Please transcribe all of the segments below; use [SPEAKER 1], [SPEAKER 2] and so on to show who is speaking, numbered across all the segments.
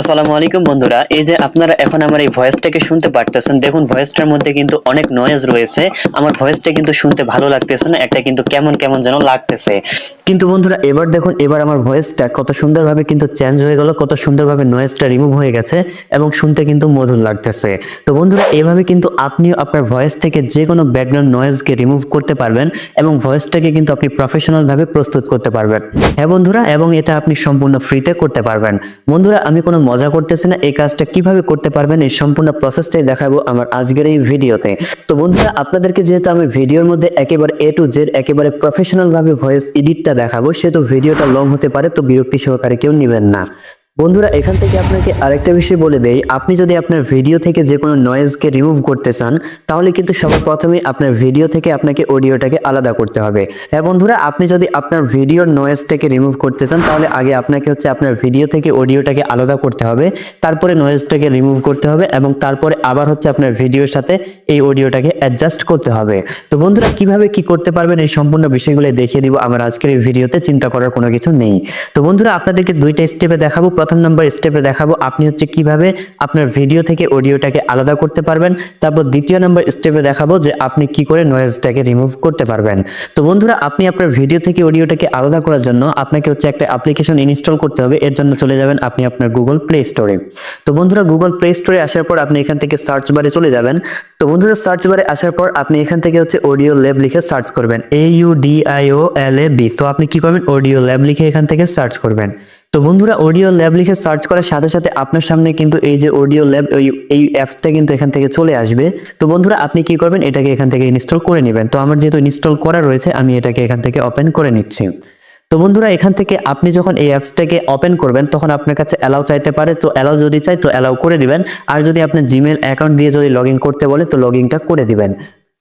[SPEAKER 1] আসসালামু আলাইকুম বন্ধুরা, এই যে আপনারা এখন আমার এই ভয়েসটাকে শুনতে পারতেছেন, দেখুন ভয়েসটার মধ্যে কিন্তু অনেক নয়েজ রয়েছে, আমার ভয়েসটা কিন্তু শুনতে ভালো লাগতেছে না, একটা কিন্তু কেমন কেমন যেন লাগতেছে। কিন্তু বন্ধুরা, এবার দেখুন, এবার আমার ভয়েসটা কত সুন্দরভাবে কিন্তু চেঞ্জ হয়ে গেল, কত সুন্দরভাবে নয়েজটা রিমুভ হয়ে গেছে, এবং শুনতে কিন্তু মধুর লাগতেছে। তো বন্ধুরা, এভাবে কিন্তু আপনিও আপনার ভয়েস থেকে যে কোনো ব্যাকগ্রাউন্ড নয়েজকে রিমুভ করতে পারবেন, এবং ভয়েসটাকে কিন্তু আপনি প্রফেশনাল ভাবে প্রস্তুত করতে পারবেন। হ্যাঁ বন্ধুরা, এবং এটা আপনি সম্পূর্ণ ফ্রিতে করতে পারবেন। বন্ধুরা, আমি কোনো মজা করতেছে না, এই কাজটা কীভাবে করতে পারবেন এই সম্পূর্ণ প্রসেসটাই দেখাবো আমার আজকের এই ভিডিওতে। তো বন্ধুরা, আপনাদেরকে যেহেতু আমি ভিডিওর মধ্যে একেবারে এ টু জেড একেবারে প্রফেশনাল ভাবে ভয়েস এডিটটা দেখাবো, সেহেতু ভিডিওটা লং হতে পারে, তো বিরক্তি সহকারে কেউ নেবেন না। বন্ধুরা, এখান থেকে আপনাকে আরেকটা বিষয় বলে দেই। আপনি যদি আপনার ভিডিও থেকে যে কোনো নয়েজকে রিমুভ করতে চান, তাহলে কিন্তু সবার প্রথমে আপনার ভিডিও থেকে আপনাকে অডিওটাকে আলাদা করতে হবে। হ্যাঁ বন্ধুরা, আপনি যদি আপনার ভিডিওর নয়েজটাকে রিমুভ করতে চান, তাহলে আগে আপনাকে হচ্ছে আপনার ভিডিও থেকে অডিওটাকে আলাদা করতে হবে। তারপরে নয়েজটাকে রিমুভ করতে হবে এবং তারপরে আবার হচ্ছে আপনার ভিডিওর সাথে এই অডিওটাকে অ্যাডজাস্ট করতে হবে। তো বন্ধুরা, কীভাবে কি করতে পারবেন এই সম্পূর্ণ বিষয়গুলো দেখিয়ে দিব। আমার আজকের এই ভিডিওতে চিন্তা করার কোনো কিছু নেই। তো বন্ধুরা, আপনাদেরকে দুইটা স্টেপে দেখাবো। প্রথম নাম্বার স্টেপে দেখাবো আপনি হচ্ছে কীভাবে আপনার ভিডিও থেকে অডিওটাকে আলাদা করতে পারবেন। তারপর দ্বিতীয় নাম্বার স্টেপে দেখাবো যে আপনি কি করে নয়েজটাকে রিমুভ করতে পারবেন। তো বন্ধুরা, আপনি আপনার ভিডিও থেকে অডিওটাকে আলাদা করার জন্য আপনাকে হচ্ছে একটা অ্যাপ্লিকেশন ইনস্টল করতে হবে। এর জন্য চলে যাবেন আপনি আপনার গুগল প্লে স্টোরে তো বন্ধুরা গুগল প্লে স্টোরে আসার পর আপনি এখান থেকে সার্চ বারে চলে যাবেন। তো বন্ধুরা সার্চ বারে আসার পর আপনি এখান থেকে হচ্ছে অডিও ল্যাব লিখে সার্চ করবেন। A U D I O L A B তো আপনি কি করবেন? অডিও ল্যাব লিখে এখান থেকে সার্চ করবেন। তো বন্ধুরা অডিও ল্যাব লিখে সার্চ করার সাথে সাথে আপনার সামনে কিন্তু এই যে অডিও ল্যাব এই অ্যাপসটা কিন্তু এখান থেকে চলে আসবে। তো বন্ধুরা, আপনি কি করবেন? এটাকে এখান থেকে ইনস্টল করে নেবেন। তো আমার যেহেতু ইনস্টল করা রয়েছে, আমি এটাকে এখান থেকে ওপেন করে নিচ্ছি। তো বন্ধুরা, এখান থেকে আপনি যখন এই অ্যাপসটাকে ওপেন করবেন, তখন আপনার কাছে অ্যালাউ চাইতে পারে। তো অ্যালাউ যদি চাই, তো অ্যালাউ করে দিবেন। আর যদি আপনি জিমেল অ্যাকাউন্ট দিয়ে যদি লগ করতে বলে, তো লগ করে দিবেন।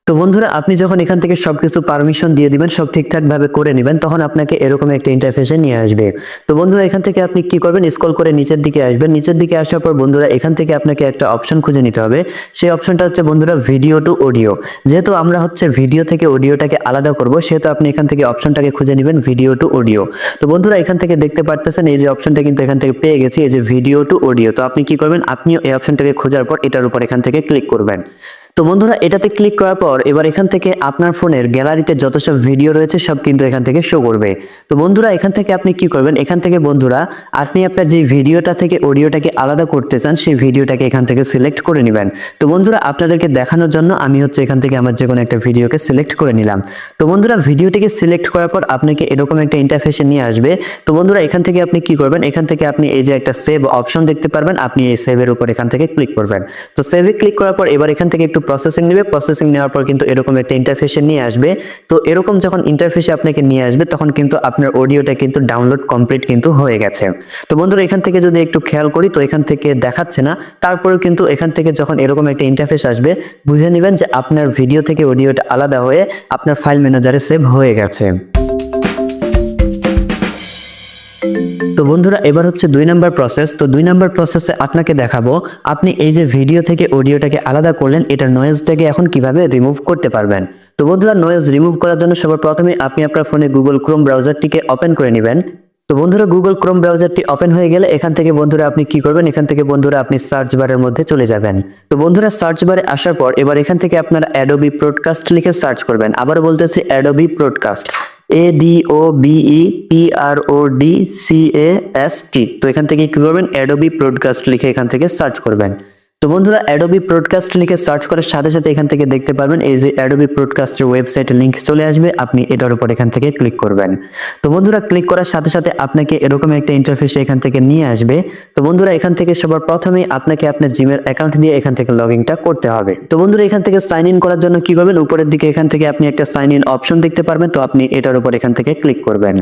[SPEAKER 1] তো বন্ধুরা, আপনি যখন এখান থেকে সবকিছু পারমিশন দিয়ে দিবেন, সব ঠিকঠাক ভাবে করে নেবেন, তখন আপনাকে এরকম একটা ইন্টারফেসে নিয়ে আসবে। তো বন্ধুরা, এখান থেকে আপনি কি করবেন? স্ক্রল করে নিচের দিকে আসবেন। নিচের দিকে আসার পর বন্ধুরা, এখান থেকে আপনাকে একটা অপশন খুঁজে নিতে হবে। সেই অপশনটা হচ্ছে বন্ধুরা ভিডিও টু অডিও যেহেতু আমরা হচ্ছে ভিডিও থেকে অডিওটাকে আলাদা করব, সেহেতু আপনি এখান থেকে অপশনটাকে খুঁজে নেবেন ভিডিও টু অডিও তো বন্ধুরা, এখান থেকে দেখতে পারতেছেন, এই যে অপশনটা কিন্তু এখান থেকে পেয়ে গেছি, এই যে ভিডিও টু অডিও তো আপনি কি করবেন? আপনিও এই অপশনটাকে খোঁজার পর এটার উপর এখান থেকে ক্লিক করবেন। তো বন্ধুরা এটাতে ক্লিক করার পর এবার এখান থেকে আপনার ফোনের গ্যালারিতে যত সব ভিডিও রয়েছে সব কিন্তু এখান থেকে শো করবে তো বন্ধুরা এখান থেকে আপনি কি করবেন এখান থেকে বন্ধুরা আপনি আপনার যে ভিডিওটা থেকে অডিওটাকে আলাদা করতে চান সেই ভিডিওটাকে এখান থেকে সিলেক্ট করে নেবেন তো বন্ধুরা আপনাদেরকে দেখানোর জন্য আমি হচ্ছে এখান থেকে আমার যে কোনো একটা ভিডিওকে সিলেক্ট করে নিলাম তো বন্ধুরা ভিডিওটিকে সিলেক্ট করার পর আপনাকে এরকম একটা ইন্টারফেসে নিয়ে আসবে তো বন্ধুরা এখান থেকে আপনি কি করবেন এখান থেকে আপনি এই যে একটা সেভ অপশন দেখতে পারবেন আপনি এই সেভের উপর এখান থেকে ক্লিক করবেন তো সেভে ক্লিক করার পর এবার এখান থেকে একটু প্রসেসিং নেবে প্রসেসিং নেওয়ার পর কিন্তু এরকম একটা ইন্টারফেসে নিয়ে আসবে। তো এরকম যখন ইন্টারফেসে আপনাকে নিয়ে আসবে, তখন কিন্তু আপনার অডিওটা কিন্তু ডাউনলোড কমপ্লিট কিন্তু হয়ে গেছে। তো বন্ধুরা, এখান থেকে যদি একটু খেয়াল করি, তো এখান থেকে দেখাচ্ছে না। তারপরে কিন্তু এখান থেকে যখন এরকম একটা ইন্টারফেস আসবে, বুঝে নেবেন যে আপনার ভিডিও থেকে অডিওটা আলাদা হয়ে আপনার ফাইল ম্যানেজারে সেভ হয়ে গেছে। তো বন্ধুরা, এবার হচ্ছে দুই নাম্বার প্রসেস তো দুই নাম্বার প্রসেসে আপনাকে দেখাবো, আপনি এই যে ভিডিও থেকে অডিওটাকে আলাদা করলেন, এটার নয়েজটাকে এখন কীভাবে রিমুভ করতে পারবেন? তো বন্ধুরা নয়েজ রিমুভ করার জন্য সবার প্রথমে আপনি আপনার ফোনে গুগল ক্রোম ব্রাউজারটিকে ওপেন করে নেবেন। তো বন্ধুরা গুগল ক্রোম ব্রাউজারটি ওপেন হয়ে গেলে এখান থেকে বন্ধুরা আপনি কি করবেন? এখান থেকে বন্ধুরা আপনি সার্চ বারের মধ্যে চলে যাবেন। তো বন্ধুরা সার্চ বারে আসার পর এবার এখান থেকে আপনারা অ্যাডোবি প্রডকাস্ট লিখে সার্চ করবেন। আবার বলতেছি Adobe podcast A D O B E P R O D C A S T তো এখান থেকে কি করবেন? অ্যাডোবি প্রডকাস্ট লিখে এখান থেকে সার্চ করবেন। তো বন্ধুরা অ্যাডোবি প্রডকাস্ট লিখে সার্চ করার সাথে সাথে এখান থেকে দেখতে পারবেন, এই যে অ্যাডোবি প্রডকাস্টের ওয়েবসাইটের লিংক চলে আসবে, আপনি এটার উপর এখান থেকে ক্লিক করবেন। তো বন্ধুরা ক্লিক করার সাথে সাথে আপনাকে এরকম একটা ইন্টারফেস এখান থেকে নিয়ে আসবে। তো বন্ধুরা, এখান থেকে সবার প্রথমেই আপনাকে আপনার জিমের অ্যাকাউন্ট দিয়ে এখান থেকে লগ ইনটা করতে হবে। তো বন্ধুরা, এখান থেকে সাইন ইন করার জন্য কি করবেন? উপরের দিকে এখান থেকে আপনি একটা সাইন ইন অপশন দেখতে পারবেন, তো আপনি এটার উপর এখান থেকে ক্লিক করবেন।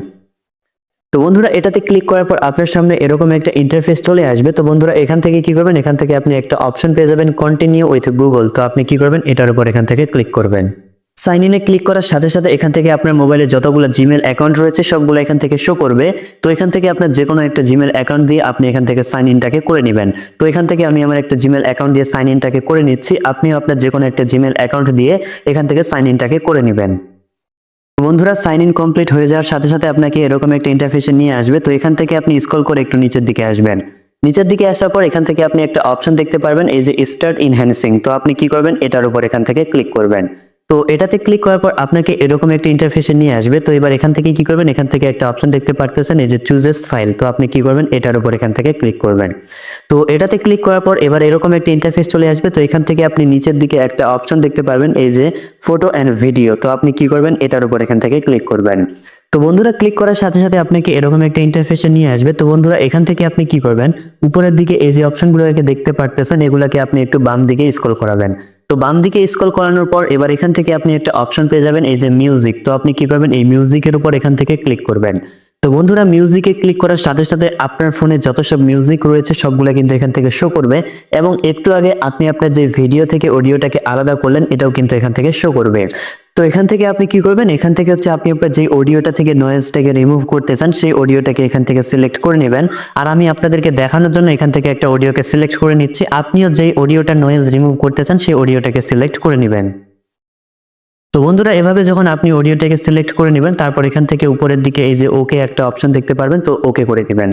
[SPEAKER 1] তো বন্ধুরা, এটাতে ক্লিক করার পর আপনার সামনে এরকম একটা ইন্টারফেস চলে আসবে। তো বন্ধুরা, এখান থেকে কি করবেন? এখান থেকে আপনি একটা অপশন পেয়ে যাবেন কন্টিনিউ উইথ গুগল তো আপনি কি করবেন? এটার উপর এখান থেকে ক্লিক করবেন। সাইন ইনে ক্লিক করার সাথে সাথে এখান থেকে আপনার মোবাইলে যতগুলো জিমেল অ্যাকাউন্ট রয়েছে, সবগুলো এখান থেকে শো করবে। তো এখান থেকে আপনার যে কোনো একটা জিমেল অ্যাকাউন্ট দিয়ে আপনি এখান থেকে সাইন ইনটাকে করে নেবেন। তো এখান থেকে আমি আমার একটা জিমেল অ্যাকাউন্ট দিয়ে সাইন ইনটাকে করে নিচ্ছি। আপনিও আপনার যে কোনো একটা জিমেল অ্যাকাউন্ট দিয়ে এখান থেকে সাইন ইনটাকে করে নেবেন। বন্ধুরা সাইন ইন কমপ্লিট হয়ে যাওয়ার সাথে সাথে আপনাকে এরকম একটা ইন্টারফেসে নিয়ে আসবে। তো এখান থেকে আপনি স্কল করে একটু নিচের দিকে আসবেন। নিচের দিকে আসার পর এখান থেকে আপনি একটা অপশন দেখতে পারবেন, এই যে স্টার্ট ইনহ্যান্সিং তো আপনি কি করবেন? এটার উপর এখান থেকে ক্লিক করবেন। তো এটাতে ক্লিক করার পর আপনাকে এরকম একটা ইন্টারফেসে নিয়ে আসবে। তো এবার এখান থেকে কি করবেন? এখান থেকে একটা অপশন দেখতে পারতেছেন, এই যে চুজেস ফাইল তো আপনি কি করবেন? এটার উপর এখান থেকে ক্লিক করবেন। তো এটাতে ক্লিক করার পর এবার এরকম একটা ইন্টারফেস চলে আসবে। তো এখান থেকে আপনি নিচের দিকে একটা অপশন দেখতে পারবেন, এই যে ফটো অ্যান্ড ভিডিও তো আপনি কি করবেন? এটার উপর এখান থেকে ক্লিক করবেন। তো বন্ধুরা ক্লিক করার সাথে সাথে আপনাকে এরকম একটা ইন্টারফেসে নিয়ে আসবে। তো বন্ধুরা, এখান থেকে আপনি কি করবেন? উপরের দিকে এই যে অপশনগুলোকে দেখতে পারতেছেন, এগুলাকে আপনি একটু বাম দিকে স্ক্রল করাবেন। তো বাম দিকে স্কল করানোর পর এবার এখান থেকে আপনি একটা অপশন পেয়ে যাবেন, এই যে মিউজিক তো আপনি কি পাবেন? এই মিউজিকের উপর এখান থেকে ক্লিক করবেন। তো বন্ধুরা মিউজিকে ক্লিক করার সাথে সাথে আপনার ফোনে যত সব মিউজিক রয়েছে, সবগুলো কিন্তু এখান থেকে শো করবে এবং একটু আগে আপনি আপনার যে ভিডিও থেকে অডিওটাকে আলাদা করলেন, এটাও কিন্তু এখান থেকে শো করবে। তো এখান থেকে আপনি কি করবেন? এখান থেকে হচ্ছে আপনি আপনার যে অডিওটা থেকে নয়েজটাকে রিমুভ করতে চান, সেই অডিওটাকে এখান থেকে সিলেক্ট করে নেবেন। আর আমি আপনাদেরকে দেখানোর জন্য এখান থেকে একটা অডিওকে সিলেক্ট করে নিচ্ছি। আপনিও যেই অডিওটা নয়েজ রিমুভ করতে চান, সেই অডিওটাকে সিলেক্ট করে নেবেন। তো বন্ধুরা, এভাবে যখন আপনি অডিওটাকে সিলেক্ট করে নেবেন, তারপর এখান থেকে উপরের দিকে এই যে ওকে একটা অপশন দেখতে পারবেন, তো ওকে করে নেবেন।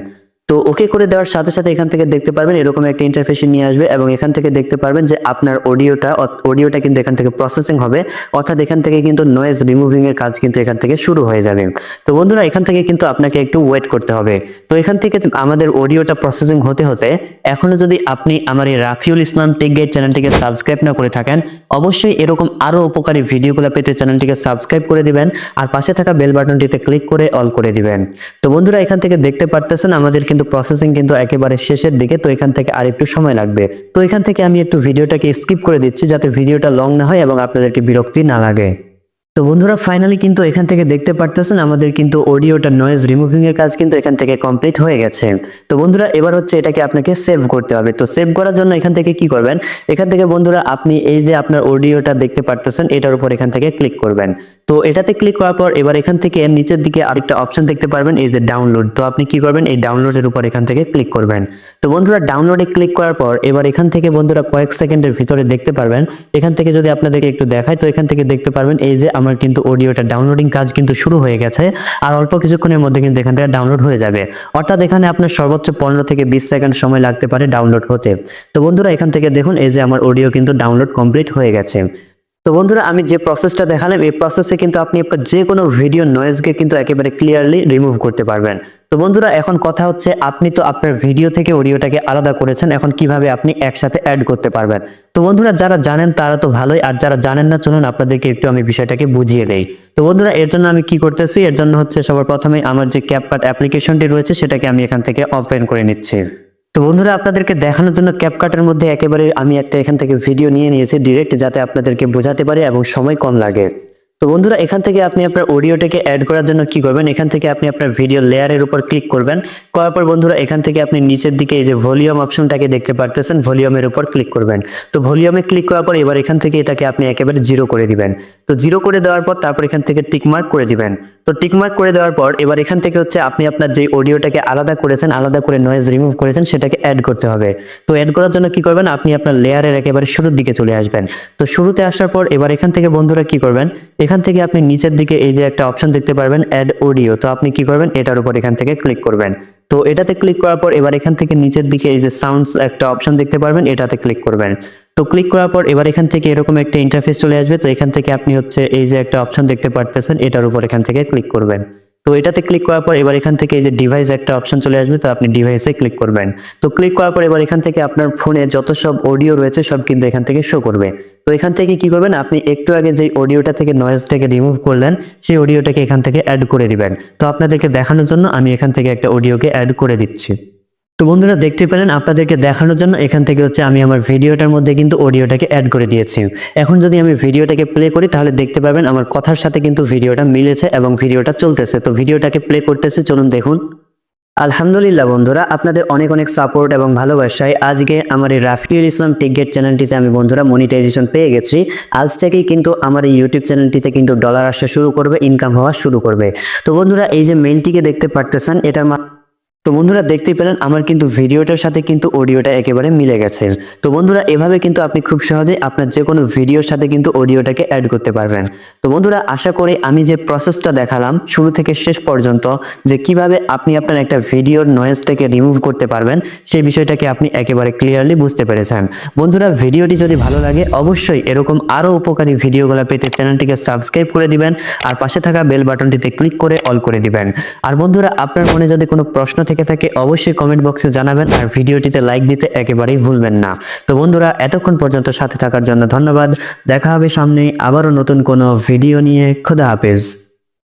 [SPEAKER 1] তো ওকে করে দেওয়ার সাথে সাথে এখান থেকে দেখতে পারবেন এরকম একটা ইন্টারফেসে নিয়ে আসবে এবং এখান থেকে দেখতে পারবেন যে আপনার অডিওটা অডিওটা কিন্তু এখান থেকে প্রসেসিং হবে। অর্থাৎ এখান থেকে কিন্তু নয়েজ রিমুভিং এর কাজ কিন্তু এখান থেকে শুরু হয়ে যাবে। তো বন্ধুরা, এখান থেকে কিন্তু আপনাকে একটু ওয়েট করতে হবে। তো এখান থেকে আমাদের অডিওটা প্রসেসিং হতে হতে এখনও যদি আপনি আমার এই রাফিউল ইসলাম টেক গাইড চ্যানেলটিকে সাবস্ক্রাইব না করে থাকেন, অবশ্যই এরকম আরও উপকারী ভিডিওগুলো পেতে চ্যানেলটিকে সাবস্ক্রাইব করে দিবেন আর পাশে থাকা বেল বাটনটিতে ক্লিক করে অল করে দিবেন। তো বন্ধুরা, এখান থেকে দেখতে পারতেছেন আমাদের কিন্তু প্রসেসিং কিন্তু একেবারে শেষের দিকে, তো এখান থেকে আর একটু সময় লাগবে। তো এখান থেকে আমি একটু ভিডিওটাকে স্কিপ করে দিচ্ছি যাতে ভিডিওটা লং না হয় এবং আপনাদেরকে বিরক্তি না লাগে। তো বন্ধুরা ফাইনালি কিন্তু এখান থেকে দেখতে পারতেছেন আমাদের কিন্তু অডিওটা নয়েজ রিমুভিং এর কাজ কিন্তু এখান থেকে কমপ্লিট হয়ে গেছে। তো বন্ধুরা, এবার হচ্ছে এটাকে আপনাকে সেভ করতে হবে। তো সেভ করার জন্য এখান থেকে কি করবেন? এখান থেকে বন্ধুরা, আপনি এই যে আপনার অডিওটা দেখতে পারতেছেন, এটার উপর এখান থেকে ক্লিক করবেন। তো এটাতে ক্লিক করার পর এবার এখান থেকে নিচের দিকে আরেকটা অপশন দেখতে পারবেন, এই যে ডাউনলোড তো আপনি কি করবেন? এই ডাউনলোডের উপর এখান থেকে ক্লিক করবেন। তো বন্ধুরা ডাউনলোডে ক্লিক করার পর এবার এখান থেকে বন্ধুরা কয়েক সেকেন্ডের ভিতরে দেখতে পারবেন। এখান থেকে যদি আপনাদেরকে একটু দেখায়, তো এখান থেকে দেখতে পারবেন, এই যে আমার কিন্তু অডিওটা ডাউনলোডিং কাজ কিন্তু শুরু হয়ে গেছে। আর অল্প কিছুক্ষণের মধ্যে কিন্তু এখান থেকে ডাউনলোড হয়ে যাবে। অর্থাৎ এখানে আপনার সর্বোচ্চ পনেরো থেকে বিশ সেকেন্ড সময় লাগতে পারে ডাউনলোড হতে। তো বন্ধুরা, এখান থেকে দেখুন, এই যে আমার অডিও কিন্তু ডাউনলোড কমপ্লিট হয়ে গেছে। তো বন্ধুরা, আমি যে প্রসেসটা দেখালাম, এই প্রসেসে কিন্তু আপনি আপনার যে কোনো ভিডিও নয়েজকে কিন্তু একেবারে ক্লিয়ারলি রিমুভ করতে পারবেন। তো বন্ধুরা, এখন কথা হচ্ছে, আপনি তো আপনার ভিডিও থেকে অডিওটাকে আলাদা করেছেন, এখন কীভাবে আপনি একসাথে অ্যাড করতে পারবেন? তো বন্ধুরা, যারা জানেন তারা তো ভালোই, আর যারা জানেন না, চলুন আপনাদেরকে একটু আমি বিষয়টাকে বুঝিয়ে দেই। তো বন্ধুরা, এর জন্য আমি কি করতেছি? এর জন্য হচ্ছে সবার প্রথমে আমার যে ক্যাপকাট অ্যাপ্লিকেশনটি রয়েছে, সেটাকে আমি এখান থেকে ওপেন করে নিচ্ছি। তো বন্ধুরা, আপনাদেরকে দেখানোর জন্য ক্যাপকাটের মধ্যে একেবারে আমি একটা এখান থেকে ভিডিও নিয়ে নিয়েছি ডিরেক্ট যাতে আপনাদেরকে বোঝাতে পারে এবং সময় কম লাগে। তো বন্ধুরা, এখান থেকে আপনি আপনার অডিওটাকে অ্যাড করার জন্য কি করবেন? এখান থেকে আপনি আপনার ভিডিও লেয়ারের উপর ক্লিক করবেন। করার পর বন্ধুরা, এখান থেকে আপনি নিচের দিকে এই যে ভলিউম অপশনটাকে দেখতে পারতেছেন ভলিউমের উপর ক্লিক করবেন। তো ভলিউমে ক্লিক করার পর এবার এখান থেকে এটাকে আপনি একেবারে জিরো করে দিবেন। তো জিরো করে দেওয়ার পর তারপর এখান থেকে টিকমার্ক করে দিবেন। তো টিকমার্ক করে দেওয়ার পর এবার এখান থেকে হচ্ছে আপনি আপনার যে অডিওটাকে আলাদা করেছেন, আলাদা করে নয়েজ রিমুভ করেছেন, সেটাকে অ্যাড করতে হবে। তো অ্যাড করার জন্য কি করবেন? আপনি আপনার লেয়ারের একেবারে শুরুর দিকে চলে আসবেন। তো শুরুতে আসার পর এবার এখান থেকে বন্ধুরা কি করবেন? এখান থেকে আপনি নিচের দিকে এই যে একটা অপশন দেখতে পারবেন অ্যাড অডিও তো আপনি কি করবেন? এটার উপর এখান থেকে ক্লিক করবেন। তো এটাতে ক্লিক করার পর এবার এখান থেকে নিচের দিকে এই যে সাউন্ডস একটা অপশন দেখতে পারবেন, এটাতে ক্লিক করবেন। তো ক্লিক করার পর এবার এখান থেকে এরকম একটা ইন্টারফেস চলে আসবে। তো এখান থেকে আপনি হচ্ছে এই যে একটা অপশন দেখতে পারতেছেন, এটার উপর এখান থেকে ক্লিক করবেন। তো এটাতে ক্লিক করার পর এবার এখান থেকে এই যে ডিভাইস একটা অপশন চলে আসবে, তো আপনি ডিভাইসে ক্লিক করবেন। তো ক্লিক করার পর এবার এখান থেকে আপনার ফোনে যত সব অডিও রয়েছে, সব কিন্তু এখান থেকে শো করবে। তো এখান থেকে কি করবেন, আপনি একটু আগে যে অডিওটা থেকে নয়েজটাকে রিমুভ করলেন, সেই অডিওটাকে এখান থেকে অ্যাড করে দিবেন। তো আপনাদেরকে দেখানোর জন্য আমি এখান থেকে একটা অডিওকে অ্যাড করে দিচ্ছি। তো বন্ধুরা দেখতে পেলেন আপনাদেরকে দেখানোর জন্য এখান থেকে হচ্ছে আমি আমার ভিডিওটার মধ্যে কিন্তু অডিওটাকে অ্যাড করে দিয়েছি। এখন যদি আমি ভিডিওটাকে প্লে করি তাহলে দেখতে পাবেন আমার কথার সাথে কিন্তু ভিডিওটা মিলেছে এবং ভিডিওটা চলতেছে। তো ভিডিওটাকে প্লে করতেছে, চলুন দেখুন। আলহামদুলিল্লাহ বন্ধুরা, আপনাদের অনেক অনেক সাপোর্ট এবং ভালোবাসায় আজকে আমার এই রাফিউল ইসলাম টিকগেট চ্যানেলটিতে আমি বন্ধুরা মনিটাইজেশন পেয়ে গেছি। আজ থেকেই কিন্তু আমার এই ইউটিউব চ্যানেলটিতে কিন্তু ডলার আসা শুরু করবে ইনকাম হওয়া শুরু করবে। তো বন্ধুরা, এই যে মেইলটিকে দেখতে পারতেছেন, এটার তো বন্ধুরা দেখতেই পেলেন, আমার কিন্তু ভিডিওটার সাথে কিন্তু অডিওটা একেবারে মিলে গেছে। তো বন্ধুরা, এভাবে কিন্তু আপনি খুব সহজেই আপনার যে কোনো ভিডিওর সাথে কিন্তু অডিওটাকে অ্যাড করতে পারবেন। তো বন্ধুরা, আশা করি আমি যে প্রসেসটা দেখালাম, শুরু থেকে শেষ পর্যন্ত, যে কীভাবে আপনি আপনার একটা ভিডিওর নয়েজটাকে রিমুভ করতে পারবেন, সেই বিষয়টাকে আপনি একেবারে ক্লিয়ারলি বুঝতে পেরেছেন। বন্ধুরা, ভিডিওটি যদি ভালো লাগে, অবশ্যই এরকম আরও উপকারী ভিডিওগুলো পেতে চ্যানেলটিকে সাবস্ক্রাইব করে দিবেন, আর পাশে থাকা বেল বাটনটিতে ক্লিক করে অল করে দিবেন। আর বন্ধুরা, আপনার মনে যদি কোনো প্রশ্ন থেকে থাকে অবশ্যই কমেন্ট বক্সে জানাবেন আর ভিডিওটিতে লাইক দিতে একেবারেই ভুলবেন না। তো বন্ধুরা, এতক্ষণ পর্যন্ত সাথে থাকার জন্য ধন্যবাদ। দেখা হবে সামনে আবারও নতুন কোনো ভিডিও নিয়ে। খোদা হাফেজ।